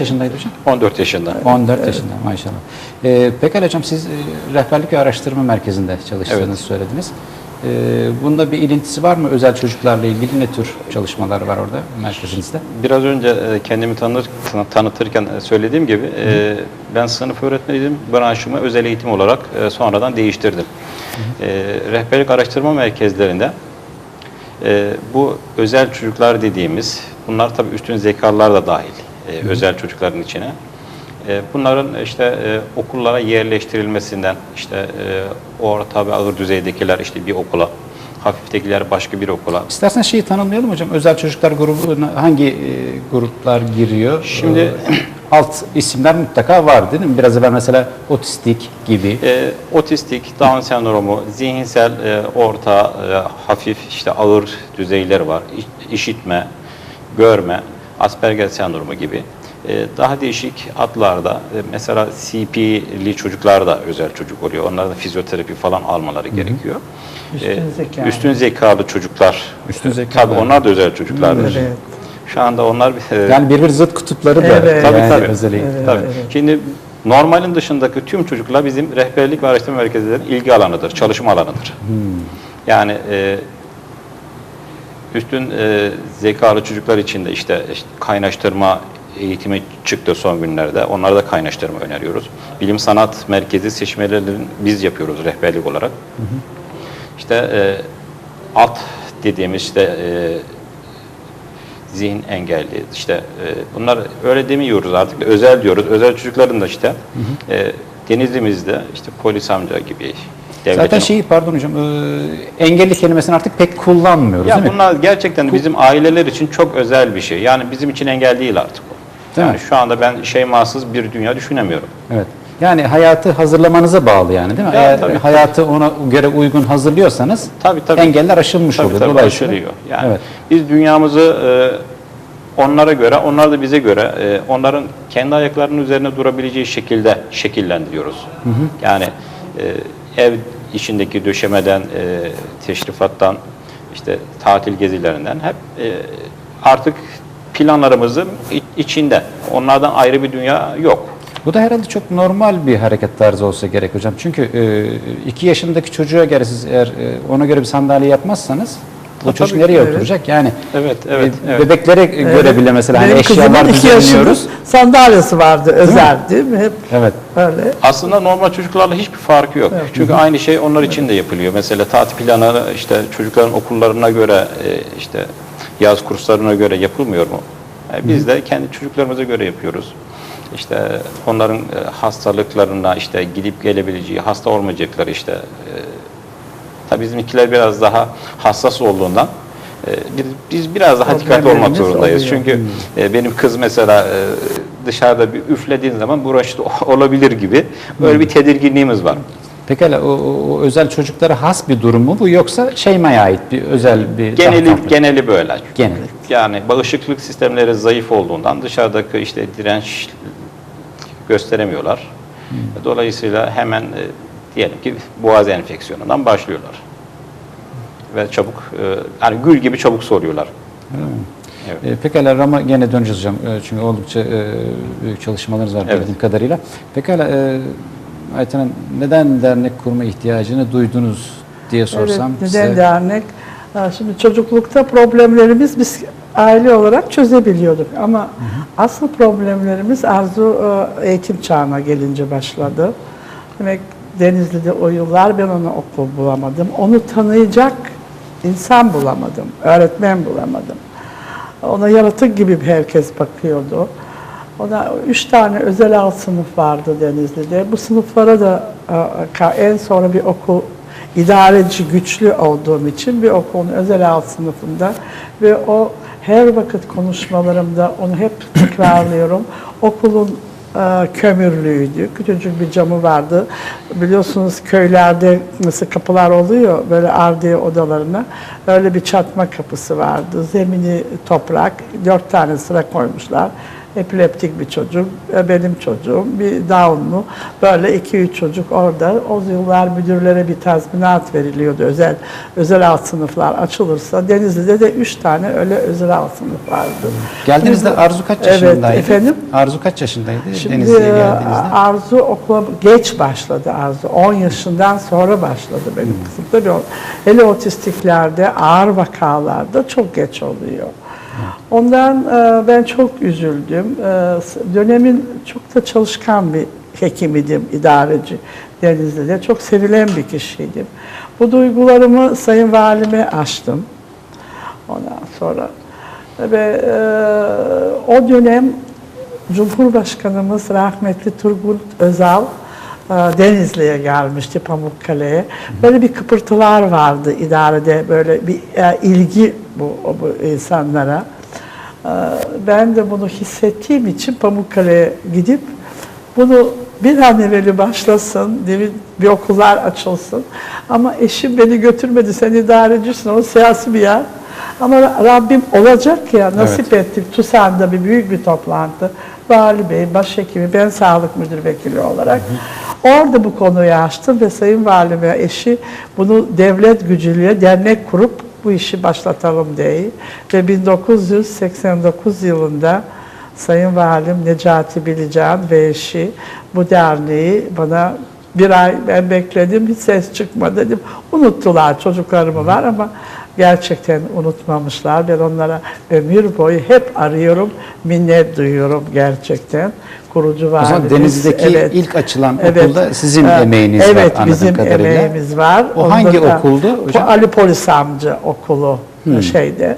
yaşındaydı hocam? 14 yaşında. 14 yaşında maşallah. Ee, pekala hocam siz e, rehberlik ve araştırma merkezinde çalıştığınızı Evet. söylediniz. Ee, bunda bir ilintisi var mı? Özel çocuklarla ilgili ne tür çalışmalar var orada merkezinizde? Biraz önce e, kendimi tanır, tanı- tanıtırken e, söylediğim gibi e, ben sınıf öğretmeniydim. Branşımı özel eğitim olarak e, sonradan değiştirdim. E, rehberlik araştırma merkezlerinde e, bu özel çocuklar dediğimiz, bunlar tabii üstün zekalılar da dahil e, özel çocukların içine. E, bunların işte e, okullara yerleştirilmesinden, işte e, orta ve ağır düzeydekiler işte bir okula, hafiftekiler başka bir okula, İstersen şeyi tanımlayalım hocam. Özel çocuklar grubuna hangi e, gruplar giriyor? Şimdi- Ee, alt isimler mutlaka var değil mi? Biraz evvel mesela otistik gibi. E, otistik, Down sendromu, zihinsel e, orta, e, hafif işte ağır düzeyler var. İş- işitme, görme, Asperger sendromu gibi. E, daha değişik adlarda e, mesela CP'li çocuklar da özel çocuk oluyor. Onlarda fizyoterapi falan almaları gerekiyor. Üstün E, zekalı. Üstün zekalı çocuklar. Üstün E, zekalı. Tabii onlar da özel çocuklardır. Evet. Şu anda onlar e, Yani birbir zıt kutupları da Evet. Tabii, yani tabii. özel eğitim. Evet. Tabii. Şimdi normalin dışındaki tüm çocuklar bizim rehberlik ve araştırma merkezlerinin ilgi alanıdır, çalışma alanıdır. Yani e, üstün e, zekalı çocuklar için de işte, işte kaynaştırma eğitimi çıktı son günlerde. Onlara da kaynaştırma öneriyoruz. Bilim sanat merkezi seçmelerini biz yapıyoruz rehberlik olarak. İşte e, alt dediğimiz işte e, zihin engelli işte e, bunlar öyle demiyoruz artık özel diyoruz. Özel çocukların da işte e, Denizli'mizde işte polis amca gibi devletin Zaten şeyi pardon hocam e, engelli kelimesini artık pek kullanmıyoruz ya değil mi? bunlar gerçekten bizim aileler için çok özel bir şey. Yani bizim için engel değil artık bu. Değil yani mi? şu anda ben şeymasız bir dünya düşünemiyorum. Evet. Yani hayatı hazırlamanıza bağlı yani değil mi? Ya, Eğer tabii. hayatı ona göre uygun hazırlıyorsanız Tabii, tabii. engeller aşılmış Tabii oluyor. tabii Dolayısıyla- aşılıyor. Yani Evet. biz dünyamızı e, onlara göre, onlar da bize göre e, onların kendi ayaklarının üzerine durabileceği şekilde şekillendiriyoruz. Yani e, ev içindeki döşemeden, e, teşrifattan, işte tatil gezilerinden hep e, artık planlarımızın iç- içinde. Onlardan ayrı bir dünya yok. Bu da herhalde çok normal bir hareket tarzı olsa gerek hocam. Çünkü e, iki yaşındaki çocuğa göre siz eğer e, ona göre bir sandalye yapmazsanız bu Tabii, çocuk tabii, nereye evet. oturacak? Yani Evet, evet, e, evet. bebeklere göre bile mesela hani eşyalar kızımın iki yaşında düzenliyoruz. sandalyesi vardı özel değil mi? Hep Evet. öyle. Aslında normal çocuklarla hiçbir farkı yok. Çünkü aynı şey onlar için de yapılıyor. Mesela tatil planı işte çocukların okullarına göre e, işte yaz kurslarına göre yapılmıyor mu? E, Biz de kendi çocuklarımıza göre yapıyoruz. İşte onların hastalıklarına işte gidip gelebileceği, hasta olmayacakları işte tabii bizimkiler biraz daha hassas olduğundan e, biz, biraz daha dikkatli olmak zorundayız. oluyor. Çünkü e, benim kız mesela e, dışarıda bir üflediğin zaman bulaştı olabilir gibi böyle bir tedirginliğimiz var. Pekala o, o- özel çocuklara has bir durum mu bu yoksa şeymaya ait bir özel bir Geneli farklı? geneli böyle. Geneli. Yani bağışıklık sistemleri zayıf olduğundan dışarıdaki işte direnç gösteremiyorlar. Dolayısıyla hemen diyelim ki boğaz enfeksiyonundan başlıyorlar. Ve çabuk e, yani gül gibi çabuk soruyorlar. Evet. E, pekala Ram'a gene döneceğiz hocam. E, çünkü oldukça e, büyük çalışmalarınız var Evet. bildiğim kadarıyla. Pekala e, Ayten Hanım neden dernek kurma ihtiyacını duydunuz diye sorsam evet, neden size. dernek? Şimdi çocuklukta problemlerimiz biz aile olarak çözebiliyorduk ama asıl problemlerimiz arzu e, eğitim çağına gelince başladı. Demek Denizli'de o yıllar ben ona okul bulamadım. Onu tanıyacak insan bulamadım, öğretmen bulamadım. Ona yaratık gibi bir herkes bakıyordu. Ona üç tane özel alt sınıf vardı Denizli'de. Bu sınıflara da e, en sonra bir okul idareci güçlü olduğum için bir okulun özel alt sınıfında ve o her vakit konuşmalarımda onu hep tekrarlıyorum. Okulun e, kömürlüğüydü. Küçücük bir camı vardı. Biliyorsunuz köylerde nasıl kapılar oluyor böyle ardiye odalarına. Öyle bir çatma kapısı vardı. Zemini toprak. Dört tane sıra koymuşlar. Epileptik bir çocuk, e, benim çocuğum, bir Down'lu. Böyle iki üç çocuk orada. O yıllar müdürlere bir tazminat veriliyordu. Özel özel alt sınıflar açılırsa. Denizli'de de üç tane öyle özel alt sınıf vardı. Geldiğinizde Biz- Arzu kaç Evet, yaşındaydı? efendim? Arzu kaç yaşındaydı Şimdi Denizli'ye e, geldiğinizde? Arzu okula geç başladı Arzu. 10 yaşından sonra başladı benim Hmm. kızım. Tabii hele otistiklerde, ağır vakalarda çok geç oluyor. Ondan e, ben çok üzüldüm. E, dönemin çok da çalışkan bir hekim idim, idareci Denizli'de. Çok sevilen bir kişiydim. Bu duygularımı Sayın Valime açtım. Ondan sonra ve e, o dönem Cumhurbaşkanımız rahmetli Turgut Özal Denizli'ye gelmişti Pamukkale'ye. Böyle bir kıpırtılar vardı idarede böyle bir e, ilgi bu, bu insanlara. E, Ben de bunu hissettiğim için Pamukkale'ye gidip bunu bir an evveli başlasın, bir okullar açılsın. Ama eşim beni götürmedi, sen idarecisin, o siyasi bir yer. Ama Rabbim olacak ya, nasip ettik. TUSAN'da bir büyük bir toplantı. Vali Bey, başhekimi, ben sağlık müdür vekili olarak. Orada bu konuyu açtım ve Sayın Valim ve eşi bunu devlet gücüyle dernek kurup bu işi başlatalım diye. Ve 1989 yılında Sayın Valim Necati Bilican ve eşi bu derneği bana bir ay ben bekledim hiç ses çıkmadı dedim. Unuttular çocuklarımı var ama gerçekten unutmamışlar. Ben onlara ömür boyu hep arıyorum, minnet duyuyorum gerçekten. Kurucu O valimiz. zaman Denizli'deki ilk açılan okulda sizin Ee, emeğiniz var evet, bizim kadarıyla. emeğimiz var. O Onda hangi da- okuldu Bu hocam? Ali Polis Amca okulu şeyde.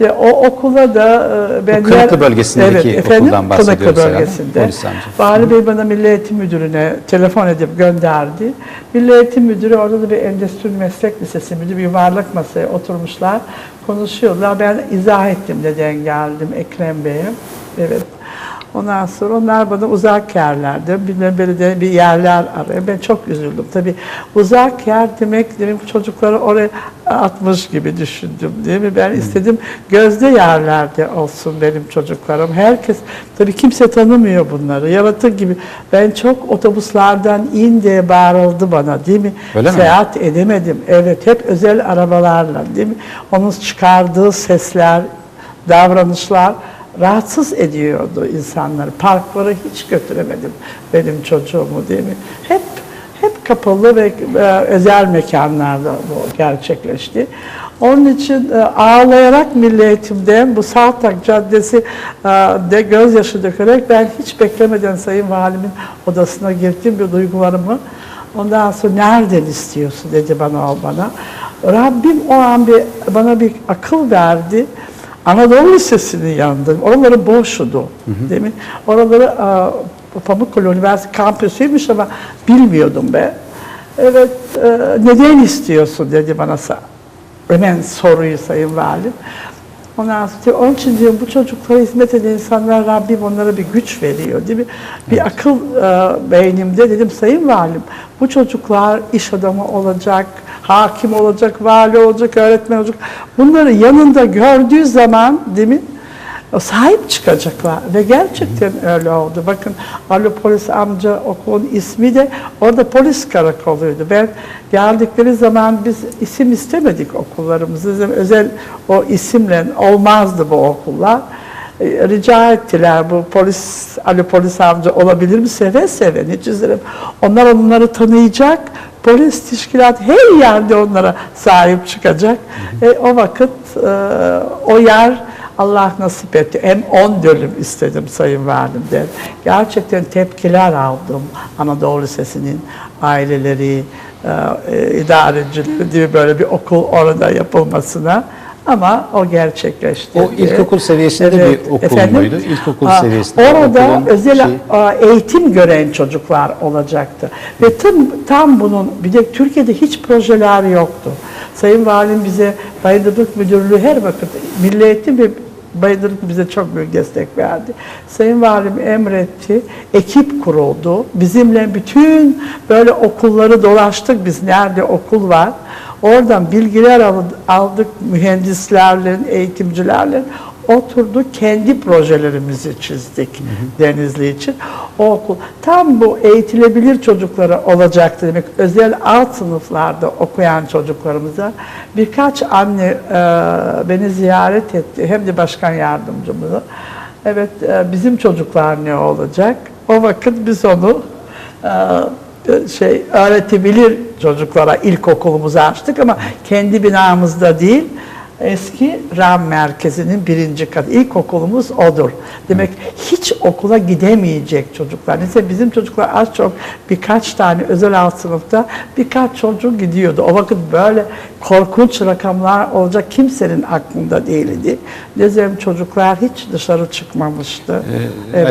De, o okula da ben Kınıklı yer- bölgesindeki efendim, okuldan bahsediyoruz herhalde. bölgesinde. Vali Bey bana Milli Eğitim Müdürü'ne telefon edip gönderdi. Milli Eğitim Müdürü orada da bir Endüstri Meslek Lisesi müdürü bir varlık masaya oturmuşlar. Konuşuyorlar. Ben izah ettim neden geldim Ekrem Bey'e. Evet. Ondan sonra onlar bana uzak yerlerde, bilmem böyle de bir yerler arıyor. Ben çok üzüldüm. Tabii uzak yer demek, demek çocukları oraya atmış gibi düşündüm değil mi? Ben istedim gözde yerlerde olsun benim çocuklarım. Herkes, tabii kimse tanımıyor bunları. Yaratır gibi. Ben çok otobüslerden in diye bağırıldı bana değil mi? Öyle mi? Seyahat edemedim. Evet, hep özel arabalarla değil mi? Onun çıkardığı sesler, davranışlar rahatsız ediyordu insanları. Parklara hiç götüremedim benim çocuğumu değil mi? Hep hep kapalı ve e, özel mekanlarda bu gerçekleşti. Onun için e, ağlayarak Milli Eğitim'de bu Saltak Caddesi e, de gözyaşı dökerek ben hiç beklemeden Sayın Valimin odasına girdim bir duygularımı. Ondan sonra nereden istiyorsun dedi bana o bana. Rabbim o an bir bana bir akıl verdi. Anadolu Lisesi'nin yanında. Oraları boştu. Değil mi? Oraları e, Pamukkale Üniversitesi kampüsüymüş ama bilmiyordum ben. Evet, e, neden istiyorsun dedi bana hemen soruyu Sayın Valim. Ondan sonra onun için diyorum bu çocuklara hizmet eden insanlar Rabbim onlara bir güç veriyor değil mi? Bir akıl e, beynimde dedim Sayın Valim bu çocuklar iş adamı olacak, hakim olacak, vali olacak, öğretmen olacak. Bunları yanında gördüğü zaman değil mi? Sahip çıkacaklar ve gerçekten öyle oldu. Bakın Ali Polis amca okulun ismi de orada polis karakoluydu. Ben geldikleri zaman biz isim istemedik okullarımızı. Özel o isimle olmazdı bu okullar. E, Rica ettiler bu polis, Ali Polis amca olabilir mi? Seve seve. Hiç üzülürüm. Onlar onları tanıyacak. Polis teşkilat her yerde onlara sahip çıkacak. E, o vakit e, o yer Allah nasip etti. Hem 10 dönüm istedim Sayın Valim'den. Gerçekten tepkiler aldım Anadolu Lisesi'nin aileleri, e, e, idarecileri diye böyle bir okul orada yapılmasına. Ama o gerçekleşti. O ilkokul seviyesinde bir okul muydu? İlkokul Ha, seviyesinde Orada özel şey- eğitim gören çocuklar olacaktı. Ve tam, tam bunun, bir de Türkiye'de hiç projeler yoktu. Sayın Valim bize Bayındırlık Müdürlüğü her vakit Milli Eğitim ve Bayındırlık bize çok büyük destek verdi. Sayın Valim emretti, ekip kuruldu. Bizimle bütün böyle okulları dolaştık biz, nerede okul var. Oradan bilgiler al- aldık mühendislerle, eğitimcilerle. oturduk kendi projelerimizi çizdik Denizli için. O okul tam bu eğitilebilir çocuklara olacaktı demek. Özel alt sınıflarda okuyan çocuklarımıza birkaç anne e, beni ziyaret etti. Hem de başkan yardımcımızı. Evet e, bizim çocuklar ne olacak? O vakit biz onu e, şey öğretebilir çocuklara ilkokulumuzu açtık ama kendi binamızda değil eski RAM merkezinin birinci katı ilkokulumuz odur. Demek hiç okula gidemeyecek çocuklar. Neyse bizim çocuklar az çok birkaç tane özel alt sınıfta birkaç çocuk gidiyordu. O vakit böyle korkunç rakamlar olacak kimsenin aklında değildi. Bizim çocuklar hiç dışarı çıkmamıştı. Ee, Evet.